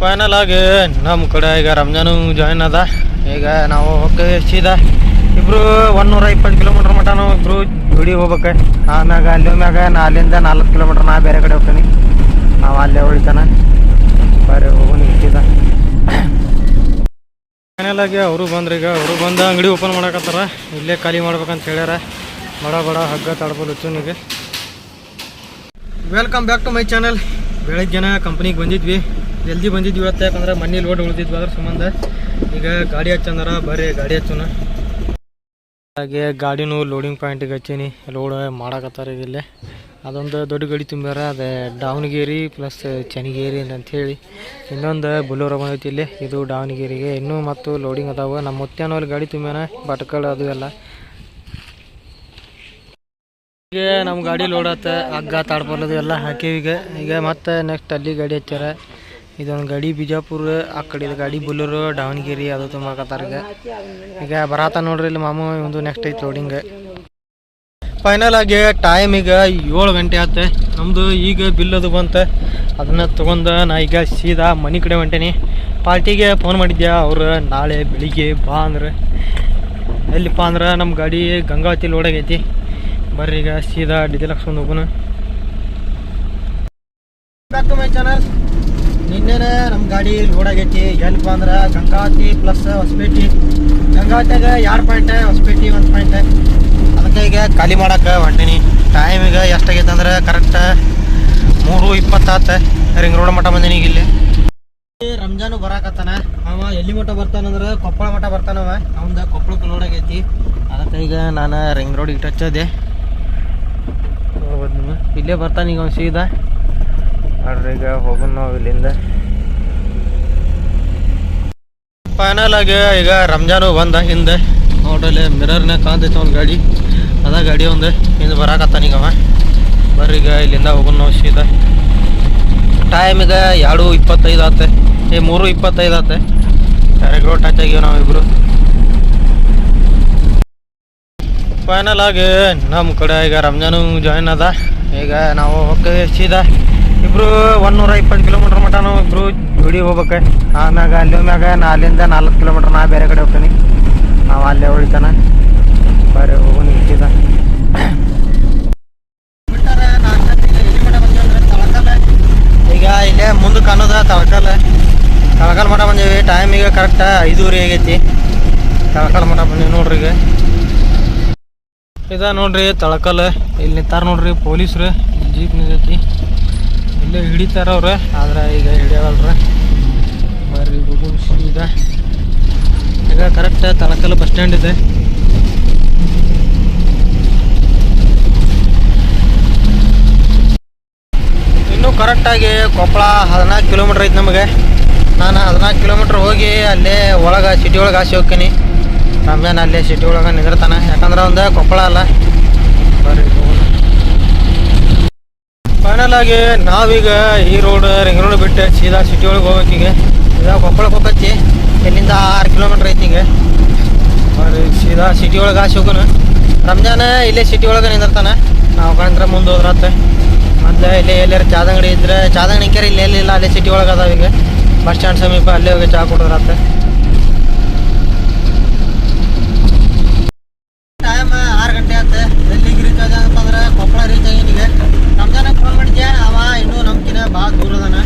Final ಆಗಿ ನಮ್ಮ ಕಡೆ ಈಗ ರಂಜಾನು ಜಾಯ್ನ್ ಅದ. ಈಗ ನಾವು ಹೋಗಿ ಸೀದಾ ಇಬ್ರು ಒಂದೂರ ಇಪ್ಪತ್ತು ಕಿಲೋಮೀಟ್ರ್ ಮಟ್ಟ ನಾವು ಇಬ್ರು ಜೋಡಿ ಹೋಗ್ಬೇಕು. ಆಮ್ಯಾಗ ಅಲ್ಲಿ ಮ್ಯಾಗ ನಾ ಅಲ್ಲಿಂದ ನಾಲ್ಕು ಕಿಲೋಮೀಟ್ರ್ ನಾ ಬೇರೆ ಕಡೆ ಹೋಗ್ತೀನಿ. ನಾವು ಅಲ್ಲೇ ಉಳಿತಾನ. ಬೇರೆ ಹೋಗೋಣ ಸೀದ ಫೈನಲ್ ಆಗಿ ಅವರು ಬಂದ್ರೆ ಈಗ. ಅವರು ಬಂದು ಅಂಗಡಿ ಓಪನ್ ಮಾಡಕತ್ತಾರ. ಇಲ್ಲೇ ಖಾಲಿ ಮಾಡ್ಬೇಕಂತ ಹೇಳ್ಯಾರ. ಬಡ ಬಡ ಹಗ್ಗ ತಡ್ಬೋದು ಚುನಿಗೆ welcome back to my channel ಬೆಳಗ್ಗೆನ ಕಂಪ್ನಿಗೆ ಬಂದಿದ್ವಿ. ಜಲ್ದಿ ಬಂದಿದ್ವಿ ಇವತ್ತು, ಯಾಕಂದ್ರೆ ಮನೆ ಲೋಡ್ ಉಳಿದಿದ್ವಿ, ಅದ್ರ ಸಂಬಂಧ ಈಗ ಗಾಡಿ ಹಚ್ಚಂದ್ರ, ಬರ್ರಿ ಗಾಡಿ ಹಚ್ಚೋಣ. ಹಾಗೆ ಗಾಡಿನೂ ಲೋಡಿಂಗ್ ಪಾಯಿಂಟಿಗೆ ಹಚ್ಚೀನಿ ಲೋಡ್ ಮಾಡಕತ್ತಾರ ಇಲ್ಲೇ. ಅದೊಂದು ದೊಡ್ಡ ಗಾಡಿ ತುಂಬ್ಯಾರ, ಅದೇ ದಾವಣಗೆರೆ ಪ್ಲಸ್ ಚನ್ನಗೇರಿ ಅಂತ ಹೇಳಿ ಇನ್ನೊಂದು ಬುಲೋರ ಬಂದೈತಿ ಇಲ್ಲಿ, ಇದು ದಾವಣಗೆರೆಗೆ. ಇನ್ನೂ ಮತ್ತು ಲೋಡಿಂಗ್ ಅದಾವ. ನಮ್ಮ ಮುತ್ಯಾನವ್ರು ಗಾಡಿ ತುಂಬ್ಯಾನ ಬಟ್ಕಳ ಅದು ಎಲ್ಲ. ಈಗ ನಮ್ಮ ಗಾಡಿ ಲೋಡ್ ಆತ, ಹಗ್ಗ ತಾಡ್ಬಾರ್ದು ಎಲ್ಲ ಹಾಕೀವಿ ಈಗ. ಈಗ ಮತ್ತೆ ನೆಕ್ಸ್ಟ್ ಅಲ್ಲಿ ಗಾಡಿ ಹಚ್ಚಾರ ಇದೊಂದು ಗಾಡಿ ಬಿಜಾಪುರ, ಆ ಕಡೆ ಗಾಡಿ ಬುಲ್ಲರು ದಾವಣಗೆರೆ, ಅದು ತುಂಬಾಕತ್ತಾರ ಈಗ ಈಗ ಬರಾತ ನೋಡ್ರಿ ಇಲ್ಲಿ ಮಾಮು ಒಂದು ನೆಕ್ಸ್ಟ್ ಐತಿ ಲೋಡಿಂಗ್ ಫೈನಲ್ ಆಗಿ ಟೈಮ್ ಈಗ ಏಳು ಗಂಟೆ ಆತೆ. ನಮ್ಮದು ಈಗ ಬಿಲ್ ಅದು ಬಂತ. ಅದನ್ನ ತೊಗೊಂಡು ನಾ ಈಗ ಸೀದಾ ಮನೆ ಕಡೆ ಹೊಂಟೇನಿ. ಪಾರ್ಟಿಗೆ ಫೋನ್ ಮಾಡಿದ್ಯಾ ಅವ್ರು, ನಾಳೆ ಬೆಳಿಗ್ಗೆ ಬಾ ಅಂದ್ರೆ. ಎಲ್ಲಿಪ್ಪ ಅಂದ್ರೆ ನಮ್ಮ ಗಾಡಿ ಗಂಗಾವತಿ ಲೋಡ್ ಆಗೈತಿ. ಬರ್ರಿ ಈಗ ಸೀದಾ ಡೀಸೆಲ್ ಲಕ್ಷ ಹೋಗೋಣ ಬ್ಯಾಕ್ ಟು ಮೈ ಚಾನಲ್ ನಿನ್ನೆನೆ ನಮ್ಮ ಗಾಡಿ ಲೋಡ್ ಆಗೈತಿ ಏನಪ್ಪ ಅಂದ್ರೆ ಗಂಗಾವತಿ ಪ್ಲಸ್ ಹೊಸಪೇಟೆ. ಗಂಗಾವತಿಯಾಗ ಎರಡು ಪಾಯಿಂಟ್ ಹೊಸಪೇಟೆ ಒಂದು ಪಾಯಿಂಟ್ ಅದಕ್ಕೆ ಈಗ ಖಾಲಿ ಮಾಡಕ್ಕೆ ಹೊಂಟೀನಿ. ಟೈಮ್ ಈಗ ಎಷ್ಟಾಗೈತೆ ಅಂದ್ರೆ ಕರೆಕ್ಟ್ ಮೂರು ಇಪ್ಪತ್ತಾತ ರಿಂಗ್ ರೋಡ್ ಮಠ ಬಂದೀನಿ ಈಗ ಇಲ್ಲಿ. ರಂಜಾನು ಬರಾಕತ್ತಾನ ಅವ ಎಲ್ಲಿ ಮಠ ಬರ್ತಾನಂದ್ರೆ ಕೊಪ್ಪಳ ಮಠ ಬರ್ತಾನವ ಅವಂದ ಕೊಪ್ಪಳಕ್ಕೆ ಲೋಡ್ ಆಗೈತಿ ಅದಕ್ಕೆ ಈಗ ನಾನು ರಿಂಗ್ ರೋಡಿಗೆ ಟಚ್ ಅದೇ ನೋಡ್ಬೋದು ನೀವು ಇಲ್ಲೇ ಬರ್ತಾನೆ ಈಗ ಅವ್ನು ಸೀದಾ. ಆಡ್ರಿ ಈಗ ಹೋಗೋಣ ನಾವು ಇಲ್ಲಿಂದ. ಫೈನಲ್ ಆಗಿ ಈಗ ರಂಜಾನು ಬಂದ ಹಿಂದೆ. ನೋಡ್ರಲ್ಲಿ ಮಿರರ್ನ ಕಾಂತೈತೆ ಒಂದು ಗಾಡಿ. ಅದ ಗಾಡಿ ಒಂದು. ಹಿಂದೆ ಬರಕತ್ತಾನ ಈಗ ಅವ. ಬರ್ರಿ ಈಗ ಇಲ್ಲಿಂದ ಹೋಗೋಣ ನಾವು ಸೀದಾ. ಟೈಮ್ ಈಗ ಎರಡು ಇಪ್ಪತ್ತೈದು ಆತ. ಏ, ಮೂರು ಇಪ್ಪತ್ತೈದು ಆತ. ಡೈರೆಕ್ಟ್ ರೋಡ್ ಟಚ್ ಆಗಿವೆ ನಾವಿಬ್ರು. ಫೈನಲ್ ಆಗಿ ನಮ್ಮ ಕಡೆ ಈಗ ರಂಜಾನು ಜಾಯಿನ್ ಅದ. ಈಗ ನಾವು ಹೋಗ್ತೀವಿ ಸೀದಾ. ಇಬ್ರು ನೂರ ಇಪ್ಪತ್ತು ಕಿಲೋಮೀಟ್ರ್ ಮಟ್ಟ ನಾವು ಇಬ್ರು ಜೋಡಿ ಹೋಗ್ಬೇಕು. ಆಮ್ಯಾಗ ಅಲ್ಲಿ ಮ್ಯಾಗ ನಾ ಅಲ್ಲಿಂದ ನಾಲ್ಕು ಕಿಲೋಮೀಟ್ರ್ ನಾ ಬೇರೆ ಕಡೆ ಹೋಗ್ತೀನಿ. ನಾವು ಅಲ್ಲೇ ಉಳಿತಾನ. ಬರೀ ಈಗ ಸೀದಾ ಈಗ ಇಲ್ಲೇ ಮುಂದೆ ಅನ್ನೋದ ತಳಕಲ್. ತಳಕಲ್ ಮಠ ಬಂದೀವಿ ಟೈಮ್ ಈಗ ಕರೆಕ್ಟ್ ಐದೂವರೆ ಆಗೈತಿ. ತಳಕಲ್ ಮಠ ಬಂದೀವಿ ನೋಡ್ರಿ ಈಗ. ಇದ ನೋಡ್ರಿ ತಳಕಲ್. ಇಲ್ಲಿ ನಿಂತಾರ ನೋಡ್ರಿ ಪೊಲೀಸ್ರು, ಜೀಪ್ ನಿಂತೈತಿ. ಇಲ್ಲೇ ಹಿಡಿತಾರ ಅವ್ರು, ಆದ್ರೆ ಈಗ ಹಿಡಿಯವಲ್ರ ಬರ್ರಿ ಗುಗುಮ್ ಸೀದಾ ಈಗ. ಕರೆಕ್ಟ್ ತಳಕಲ್ ಬಸ್ ಸ್ಟ್ಯಾಂಡ್ ಇದೆ. ಇನ್ನೂ ಕರೆಕ್ಟಾಗಿ ಕೊಪ್ಪಳ ಹದಿನಾಲ್ಕು ಕಿಲೋಮೀಟ್ರ್ ಐತೆ ನಮಗೆ. ನಾನು ಹದಿನಾಲ್ಕು ಕಿಲೋಮೀಟ್ರ್ ಹೋಗಿ ಅಲ್ಲೇ ಒಳಗೆ ಸಿಟಿ ಒಳಗೆ ಆಸೆ ಹೋಗ್ತೀನಿ. ಆಮೇಲೆ ಅಲ್ಲೇ ಸಿಟಿ ಒಳಗೆ ನಿಂದಿರ್ತಾನೆ. ಯಾಕಂದ್ರೆ ಒಂದು ಕೊಪ್ಪಳ ಅಲ್ಲ. ಬರ್ರಿ. ಫೈನಲ್ ಆಗಿ ನಾವೀಗ ಈ ರೋಡ್ ರಿಂಗ್ ರೋಡ್ ಬಿಟ್ಟು ಸೀದಾ ಸಿಟಿ ಒಳಗೆ ಹೋಗ್ಬೇಕೀಗ ಈಗ. ಕೊಪ್ಪಳಕ್ಕೆ ಹೋಗತ್ತಿ ಇಲ್ಲಿಂದ ಆರು ಕಿಲೋಮೀಟ್ರ್ ಬರ್ರಿ ಸೀದಾ ಸಿಟಿ ಒಳಗೆ ಆಸೆ ಹೋಗೋಣ. ರಂಜಾನ ಇಲ್ಲೇ ಸಿಟಿ ಒಳಗೆ ನಿಂದಿರ್ತಾನೆ. ನಾವು ಕಂಡ್ರೆ ಮುಂದೆ ಹೋದ್ರತ್ತೆ ಮೊದ್ಲು ಇಲ್ಲಿ ಎಲ್ಲಾರು ಚಾದ ಅಂಗಡಿ ಇದ್ರೆ ಚಾದ ಅಂಗಡಿ ಇಲ್ಲಿ ಎಲ್ಲಿಲ್ಲ ಅಲ್ಲೇ ಸಿಟಿ ಒಳಗೆ ಅದಾವ ಈಗ. ಬಸ್ ಸ್ಟ್ಯಾಂಡ್ ಸಮೀಪ ಅಲ್ಲೇ ಹೋಗಿ ಚಾ ಕುಡಿದ್ರತ್ತೆ ಟೈಮ್ ಆರು ಗಂಟೆ ಆತ ಎಲ್ಲಿಗೆ ರೀಚ್ ಆದ ಅಂತಂದ್ರೆ ಕೊಪ್ಪಳ ರೀಚ್ ಆಗೀನಿ ಈಗ ರಂಜಾನ ಫೋನ್ ಮಾಡಿದ್ದೆ ಅವ ಇನ್ನೂ ನಮ್ಕಿನ ಭಾಳ ದೂರ ಅದಾನ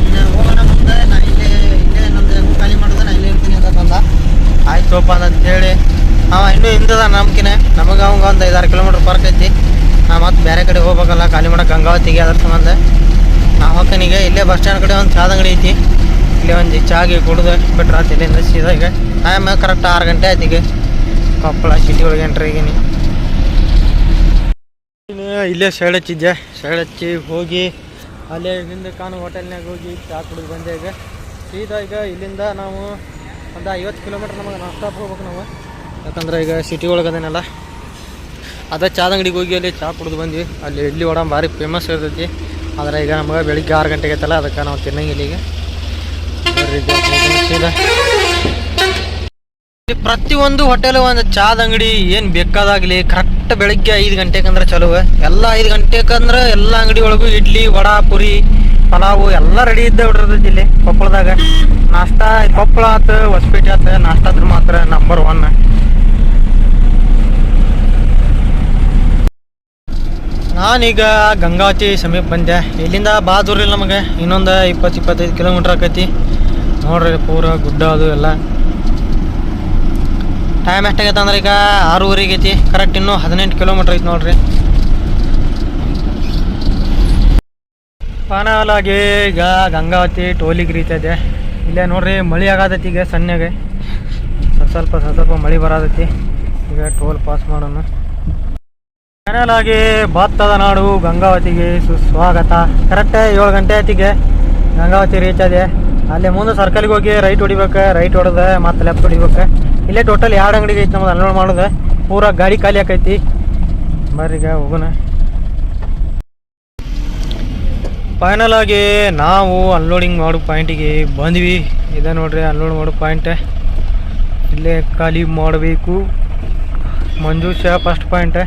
ಇನ್ನು ಹೋಗೋಣ ಮುಂದೆ ನಾ ಇಲ್ಲೇ ಇಲ್ಲೇ ನಮ್ದು ಹೆಂಗೂ ಖಾಲಿ ಮಾಡಿದ್ರೆ ನಾ ಇಲ್ಲೇ ಇರ್ತೀನಿ ಅಂತ ಬಂದ ಆಯ್ತುಪ್ಪ ಅಂತ ಹೇಳಿ ಅವ ಇನ್ನೂ ಹಿಂದದ ನಮ್ಕಿನ ನಮಗೆ ಅವಂಗ ಒಂದು ಐದಾರು ಕಿಲೋಮೀಟ್ರ್ ಪಾರ್ಕ್ ಐತಿ ನಾ ಮತ್ತೆ ಬೇರೆ ಕಡೆ ಹೋಗ್ಬೇಕಲ್ಲ, ಖಾಲಿ ಮಾಡಕ್ಕೆ ಗಂಗಾವತಿಗೆ ಅದ್ರ ಸಂಬಂಧ. ನಾ ಹೋಗ್ತೀನಿ ಇಲ್ಲೇ ಬಸ್ ಸ್ಟ್ಯಾಂಡ್ ಕಡೆ ಒಂದು ಚಾದ ಅಂಗಡಿ ಐತಿ. ಇಲ್ಲೇ ಒಂದು ಚಾಗಿ ಕುಡಿದು ಬಿಟ್ರೆ ಆತ ಇಲ್ಲಿಂದ ಸೀದಾಗ ಟೈಮ್ ಕರೆಕ್ಟ್ ಆರು ಗಂಟೆ ಆಯ್ತು ಈಗ. ಕೊಪ್ಪಳ ಸಿಟಿ ಒಳಗೆ ಎಂಟ್ರಿ ಈಗಿನಿ ಇಲ್ಲೇ ಸೈಡ್ ಹಚ್ಚಿದ್ದೆ ಸೈಡ್ ಹಚ್ಚಿ ಹೋಗಿ ಅಲ್ಲೇ ಹಿಂದೆ ಕಾಣು ಹೋಟೆಲ್ನಾಗ ಹೋಗಿ ಚಾ ಕುಡಿದು ಬಂದೆ ಈಗ. ಸೀದಾ ಈಗ ಇಲ್ಲಿಂದ ನಾವು ಒಂದು ಐವತ್ತು ಕಿಲೋಮೀಟ್ರ್ ನಮಗೆ ನಾಷ್ಟಾಪ್ ಹೋಗ್ಬೇಕು ನಾವು. ಯಾಕಂದ್ರೆ ಈಗ ಸಿಟಿ ಒಳಗೆ ಅದೇನಲ್ಲ ಅದೇ ಚಾದ ಅಂಗಡಿಗೆ ಹೋಗಿ ಅಲ್ಲಿ ಚಾ ಕುಡಿದು ಬಂದ್ವಿ. ಅಲ್ಲಿ ಇಡ್ಲಿ ವಡ ಭಾರಿ ಫೇಮಸ್ ಇರ್ತೈತಿ. ಆದರೆ ಈಗ ನಮಗೆ ಬೆಳಿಗ್ಗೆ ಆರು ಗಂಟೆಗೆ ಐತಲ್ಲ, ಅದಕ್ಕೆ ನಾವು ಹೋಗೋಣ ಪ್ರತಿಯೊಂದು ಹೋಟೆಲ್ ಒಂದು ಚಾದ ಅಂಗಡಿ ಏನು ಬೇಕಾದಾಗಲಿ ಕರೆಕ್ಟ್ ಬೆಳಿಗ್ಗೆ ಐದು ಗಂಟೆಗೆ ಅಂದ್ರೆ ಚಲೋ ಎಲ್ಲ ಐದು ಗಂಟೆಗೆ ಅಂದ್ರೆ ಎಲ್ಲ ಅಂಗಡಿ ಒಳಗೂ ಇಡ್ಲಿ, ವಡಾ, ಪುರಿ, ಪಲಾವು ಎಲ್ಲ ರೆಡಿ ಇದ್ದ ಬಿಡ್ರದೈತಿ ಇಲ್ಲಿ ಕೊಪ್ಪಳದಾಗ. ನಾಷ್ಟ, ಕೊಪ್ಪಳ ಆತು, ಹೊಸಪೇಟೆ ಆತು, ನಾಷ್ಟ ಅಂದ್ರೆ ಮಾತ್ರ ನಂಬರ್ ಒನ್ ನಾನೀಗ ಗಂಗಾವತಿ ಸಮೀಪ ಬಂದೆ. ಇಲ್ಲಿಂದ ಭಾಳ ನಮಗೆ. ಇನ್ನೊಂದು ಇಪ್ಪತ್ತು ಇಪ್ಪತ್ತೈದು ಕಿಲೋಮೀಟ್ರ್ ಆಕೈತಿ. ನೋಡ್ರಿ ಪೂರ ಗುಡ್ಡ ಅದು ಎಲ್ಲ. ಟೈಮ್ ಎಷ್ಟಾಗೈತೆ ಅಂದ್ರೆ ಈಗ ಆರೂವರೆಗೆ ಐತಿ. ಕರೆಕ್ಟ್ ಇನ್ನೂ ಹದಿನೆಂಟು ಕಿಲೋಮೀಟ್ರ್ ಐತಿ ನೋಡ್ರಿ. ಪಾನಾವಲಾಗಿ ಈಗ ಗಂಗಾವತಿ ಟೋಲಿಗೆ ರೀತಿದೆ ಇಲ್ಲೇ ನೋಡ್ರಿ ಮಳೆ ಆಗತೈತಿ ಈಗ ಸಣ್ಣಗೆ. ಸ್ವಲ್ಪ ಸ್ವಲ್ಪ ಸ್ವಲ್ಪ ಮಳೆ ಬರತೈತಿ. ಈಗ ಟೋಲ್ ಪಾಸ್ ಮಾಡೋಣ. ಫೈನಲ್ ಆಗಿ ಭತ್ತದ ನಾಡು ಗಂಗಾವತಿಗೆ ಸುಸ್ವಾಗತ. ಕರೆಕ್ಟ್ ಏಳು ಗಂಟೆ ಆಯ್ತಿಗೆ. ಗಂಗಾವತಿ ರೀಚ್ ಆದೆ. ಅಲ್ಲಿ ಮುಂದೆ ಸರ್ಕಲ್ಗೆ ಹೋಗಿ ರೈಟ್ ಹೊಡಿಬೇಕು ರೈಟ್ ಹೊಡೆದ, ಮತ್ತೆ ಲೆಫ್ಟ್ ಹೊಡಿಬೇಕು. ಇಲ್ಲೇ ಟೋಟಲ್ ಎರಡು ಅಂಗಡಿಗೆ ಐತಿ ನಮ್ದು ಅನ್ಲೋಡ್ ಮಾಡೋದು. ಪೂರ ಗಾಡಿ ಖಾಲಿ ಆಕೈತಿ. ಬರ್ರಿ ಈಗ ಹೋಗೋಣ. ಫೈನಲ್ ಆಗಿ ನಾವು ಅನ್ಲೋಡಿಂಗ್ ಮಾಡೋ ಪಾಯಿಂಟಿಗೆ ಬಂದ್ವಿ. ಇದೆ ನೋಡ್ರಿ ಅನ್ಲೋಡ್ ಮಾಡೋ ಪಾಯಿಂಟ್ ಇಲ್ಲೇ ಖಾಲಿ ಮಾಡಬೇಕು. ಮಂಜೂಷ ಫಸ್ಟ್ ಪಾಯಿಂಟ್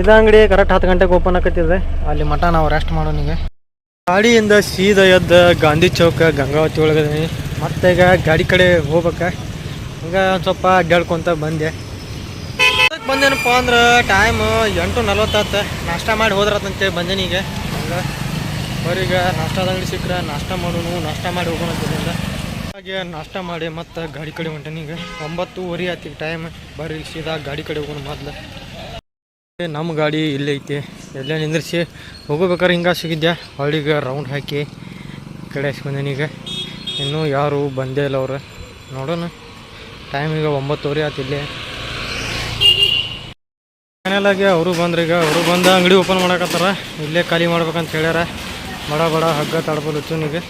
ಇದ ಅಂಗಡಿ ಕರೆಕ್ಟ್ ಹತ್ತು ಗಂಟೆಗೆ ಓಪನ್ ಆಕತ್ತಿದೆ ಅಲ್ಲಿ ಮಠ ನಾವು ರೆಸ್ಟ್ ಮಾಡೋನಿಗೆ ಗಾಡಿಯಿಂದ ಸೀದಾ ಎದ್ದ ಗಾಂಧಿ ಚೌಕ ಗಂಗಾವತಿ ಒಳಗದೀನಿ ಮತ್ತೆ ಈಗ ಗಾಡಿ ಕಡೆ ಹೋಗ್ಬೇಕ. ಈಗ ಒಂದು ಸ್ವಲ್ಪ ಅಡ್ಡಾಡ್ಕೊಂತ ಬಂದೆ. ಅದಕ್ಕೆ ಬಂದೇನಪ್ಪ ಅಂದ್ರೆ ಟೈಮ್ ಎಂಟು ನಲ್ವತ್ತಾತ ನಾಷ್ಟ ಮಾಡಿ ಹೋದ್ರತ್ತಂತೇಳಿ ಬಂದೇನಿ ಈಗ. ಹಂಗೆ. ಬರ್ರಿ ಈಗ ನಾಷ್ಟಾದ ಅಂಗಡಿ ಸಿಕ್ಕರೆ ನಾಷ್ಟ ಮಾಡೋನು ನಾಷ್ಟ ಮಾಡಿ ಹೋಗೋಣ ಹಾಗೆ ನಾಷ್ಟ ಮಾಡಿ ಮತ್ತೆ ಗಾಡಿ ಕಡೆ ಹೊಂಟೇನಿ ಈಗ. ಒಂಬತ್ತುವರೆ ಆತಿ ಟೈಮ್ ಬರ್ರಿ ಸೀದಾ ಗಾಡಿ ಕಡೆ ಹೋಗೋಣ ಮೊದ್ಲು. ನಮ್ಮ ಗಾಡಿ ಇಲ್ಲೈತಿ ಎಲ್ಲೇ ನಿಂದ್ರಿಸಿ ಹೋಗ್ಬೇಕಾರೆ ಹಿಂಗೆ ಸಿಗಿದ್ದೆ ಹಳ್ಳಿಗೆ ರೌಂಡ್ ಹಾಕಿ ಕಡೆ ಈಗ. ಇನ್ನೂ ಯಾರು ಬಂದೇ ಇಲ್ಲ ಅವ್ರು. ನೋಡೋಣ. ಟೈಮ್ ಈಗ ಒಂಬತ್ತುವರೆ ಆಯ್ತು ಇಲ್ಲೇ. ಫೈನಲ್ ಆಗಿ ಅವರು ಬಂದ್ರೆ ಈಗ. ಅವರು ಬಂದ ಅಂಗಡಿ ಓಪನ್ ಮಾಡಕತ್ತಾರ. ಇಲ್ಲೇ ಖಾಲಿ ಮಾಡ್ಬೇಕಂತ ಹೇಳ್ಯಾರ. ಬಡ ಬಡ ಹಗ್ಗ ತಡ್ಬೋದು ಹುಚ್ಚುನಿಗೆ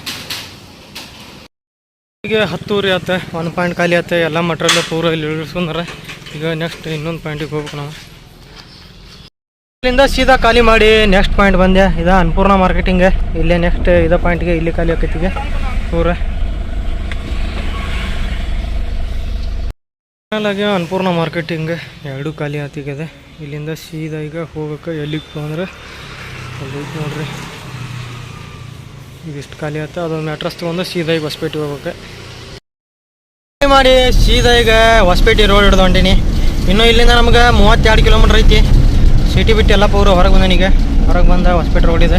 ಈಗ. ಹತ್ತೂರಿ ಆತ. ಒಂದು ಪಾಯಿಂಟ್ ಖಾಲಿ ಆತ. ಎಲ್ಲ ಮಟ್ರೆಲ್ಲ ಪೂರ ಇಲ್ಲಿ ಇಳಿಸ್ಕೊಂಡ್ರೆ. ಈಗ ನೆಕ್ಸ್ಟ್ ಇನ್ನೊಂದು ಪಾಯಿಂಟಿಗೆ ಹೋಗ್ಬೇಕು ನಾವು. ಇಲ್ಲಿಂದ ಸೀದಾ ಖಾಲಿ ಮಾಡಿ ನೆಕ್ಸ್ಟ್ ಪಾಯಿಂಟ್ ಬಂದೆ. ಇದ ಅನ್ಪೂರ್ಣ ಮಾರ್ಕೆಟಿಂಗ್ ಇಲ್ಲೇ ನೆಕ್ಸ್ಟ್ ಇದ ಪಾಯಿಂಟ್ಗೆ ಇಲ್ಲಿ ಖಾಲಿ ಆಕೈತಿಗೆ. ಪೂರ ಆಗಿ ಅನ್ಪೂರ್ಣ ಮಾರ್ಕೆಟಿಂಗ್ ಎರಡು ಖಾಲಿ ಹಾಕಿದೆ ಇಲ್ಲಿಂದ ಸೀದಾ ಈಗ ಹೋಗಕ್ಕೆ ಎಲ್ಲಿಗೆ ಅಂದ್ರೆ ಅಲ್ಲಿ ನೋಡ್ರಿ. ಇಷ್ಟು ಖಾಲಿ ಆಯ್ತು ಅದೊಂದು ಮ್ಯಾಟ್ರಸ್ ತೊಗೊಂಡು ಸೀದಾ ಈಗ ಹೊಸಪೇಟೆಗೆ ಹೋಗಕ್ಕೆ. ಮಾಡಿ ಸೀದಾ ಈಗ ಹೊಸಪೇಟೆ ರೋಡ್ ಹಿಡ್ದು ಹೊಂಟೀನಿ. ಇನ್ನು ಇಲ್ಲಿಂದ ನಮ್ಗೆ ಮೂವತ್ತೆರಡು ಕಿಲೋಮೀಟ್ರ್ ಐತಿ. ಸಿಟಿ ಬಿಟ್ಟು ಎಲ್ಲ ಪೂರ ಹೊರಗೆ ಬಂದನೀಗ ಹೊರಗೆ ಬಂದ ಹೊಸಪೇಟೆ ಇದೆ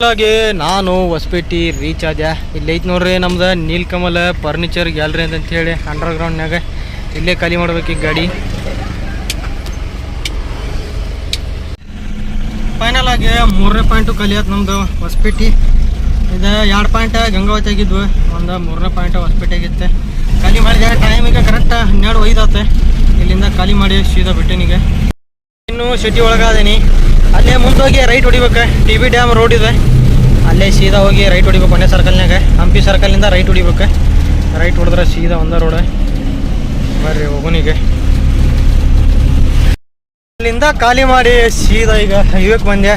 ಹಾಗೆ ನಾನು ಹೊಸಪೇಟೆ ರೀಚ್ ಆದ್ಯ? ಇಲ್ಲಿ ಐತೆ ನೋಡ್ರಿ ನಮ್ದು ನೀಲ್ಕಮಲ ಫರ್ನಿಚರ್ ಗ್ಯಾಲರಿ ಅಂತ ಹೇಳಿ ಅಂಡರ್ ಗ್ರೌಂಡ್ನಾಗ ಇಲ್ಲೇ ಖಾಲಿ ಮಾಡ್ಬೇಕು ಈ ಗಾಡಿ. ಫೈನಲ್ ಆಗಿ ಮೂರನೇ ಪಾಯಿಂಟು ಖಾಲಿ ನಮ್ಮದು ಹೊಸಪೇಟೆ. ಇದು ಎರಡು ಪಾಯಿಂಟ್ ಗಂಗಾವತಿ ಆಗಿದ್ವು. ಒಂದು ಮೂರನೇ ಪಾಯಿಂಟ್ ಹೊಸಪೇಟೆ ಆಗಿತ್ತು. ಖಾಲಿ ಮಾಡಿದೆ ಟೈಮ್ ಈಗ ಕರೆಕ್ಟ್ ಹನ್ನೆರಡು ಆತ. ಇಲ್ಲಿಂದ ಖಾಲಿ ಮಾಡಿ ಸೀದಾ ಬಿಟ್ಟಿನಿಗೆ ಇನ್ನು ಸಿಟಿ ಒಳಗಾದೀನಿ ಅಲ್ಲೇ ಮುಂದೆ ಹೋಗಿ ರೈಟ್ ಹೊಡಿಬೇಕು. ಟಿ ಬಿ ಡ್ಯಾಮ್ ರೋಡ್ ಇದೆ. ಅಲ್ಲೇ ಸೀದಾ ಹೋಗಿ ರೈಟ್ ಹೊಡಿಬೇಕು ಒಂದೇ ಸರ್ಕಲ್ನಾಗ ಹಂಪಿ ಸರ್ಕಲ್ನಿಂದ ರೈಟ್ ಹೊಡಿಬೇಕು. ರೈಟ್ ಹೊಡೆದ್ರೆ ಸೀದಾ ಒಂದ ರೋಡ್ ಬರ್ರಿ ಹೋಗುನಿಗೆ ಅಲ್ಲಿಂದ ಖಾಲಿ ಮಾಡಿ ಸೀದಾ ಈಗ ಹೈವೇಕ್ ಬಂದೆ.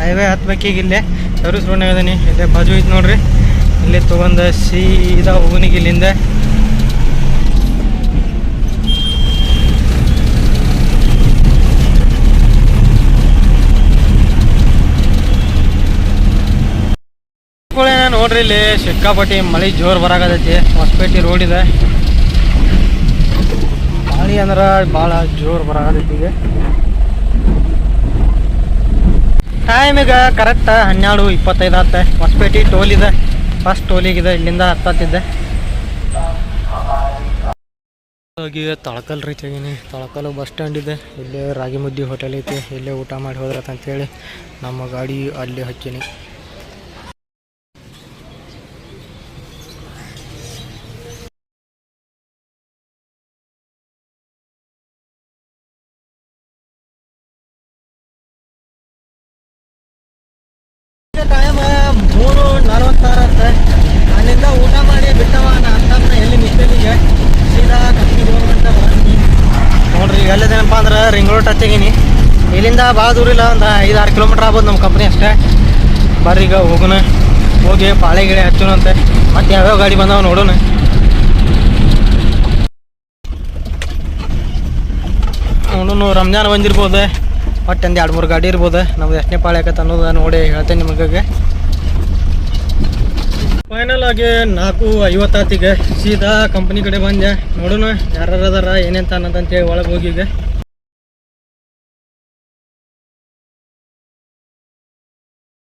ಹೈವೇ ಹತ್ಬೇಕೀಗ ಇಲ್ಲೇ. ಸರ್ವಿಸ್ ರೋಡ್ನಾಗ ಅದೀನಿ. ಇಲ್ಲೇ ಬಾಜು ಐತೆ ನೋಡ್ರಿ. ಇಲ್ಲಿ ತೊಗೊಂಡ ಸೀದಾ ಹೋಗುನಿಗೆ ಇಲ್ಲಿಂದ. ನೋಡ್ರಿ ಇಲ್ಲಿ ಸಿಕ್ಕಾಪಟ್ಟಿ ಮಳೆ ಜೋರು ಬರಾಕತೈತಿ ಹೊಸಪೇಟೆ ರೋಡ್ ಇದೆ. ಮಳೆ ಅಂದ್ರೆ ಬಹಳ ಜೋರು ಬರಾಕತೈತಿ ಈಗ. ಟೈಮ್ ಈಗ ಕರೆಕ್ಟ್ ಹನ್ನೆರಡು ಇಪ್ಪತ್ತೈದು ಆತ. ಹೊಸಪೇಟೆ ಟೋಲ್ ಇದೆ. ಫಸ್ಟ್ ಟೋಲಿಗಿದೆ ಇಲ್ಲಿಂದ ಹತ್ತತ್ತಿದ್ದೆ. ತಳಕಲ್ ರೀಚ್ ಆಗೀನಿ ತಳಕಲ್ ಬಸ್ ಸ್ಟ್ಯಾಂಡ್ ಇದೆ. ಇಲ್ಲೇ ರಾಗಿ ಮುದ್ದಿ ಹೋಟೆಲ್ ಐತಿ. ಇಲ್ಲೇ ಊಟ ಮಾಡಿ ಹೋದ್ರತ ಅಂತೇಳಿ ನಮ್ಮ ಗಾಡಿ ಅಲ್ಲಿ ಹಚ್ಚೀನಿ ಟೈಮ್ ಮೂರು ನಲವತ್ತಾರು ಅಂತ ಅಲ್ಲಿಂದ ಊಟ ಮಾಡಿ ಬಿಟ್ಟವ ಮಿಸ್ಟೇಕಿಗೆ ಸೀದಾ ಈಗ ಎಲ್ಲದೇನಪ್ಪ ಅಂದ್ರೆ ರಿಂಗ್ ರೋಡ್ ಆಗೀನಿ. ಇಲ್ಲಿಂದ ಭಾಳ ದೂರ ಇಲ್ಲ, ಒಂದು ಐದು ಆರು ಕಿಲೋಮೀಟ್ರ್ ಆಗ್ಬೋದು ನಮ್ಮ ಕಂಪ್ನಿ ಅಷ್ಟೇ. ಬರ್ರಿ ಈಗ ಹೋಗೋಣ. ಹೋಗಿ ಪಾಳೆ ಗಿಳೆ ಹಚ್ಚೋಣಂತೆ ಮತ್ತೆ ಯಾವ್ಯಾವ ಗಾಡಿ ಬಂದಾವ ನೋಡೋಣ. ನೋಡೋಣ, ರಂಜಾನ್ ಬಂದಿರ್ಬೋದು. ಒಟ್ಟು ಒಂದು ಎರಡು ಮೂರು ಗಾಡಿ ಇರ್ಬೋದು. ನಮ್ದು ಎಷ್ಟನೇ ಪಾಳೆ ಆಕತ್ತೆ ಅನ್ನೋದು ನೋಡಿ ಹೇಳ್ತೇನೆ ನಿಮಗೆ. ಫೈನಲ್ ಆಗಿ ನಾಲ್ಕು ಐವತ್ತಾತಿಗೆ ಸೀದಾ ಕಂಪ್ನಿ ಕಡೆ ಬಂದೆ. ನೋಡೋಣ ಯಾರು ಅದಾರ ಏನೇಂತ ಅನ್ನೋದಂತೇಳಿ ಒಳಗೆ ಹೋಗಿ ಈಗ.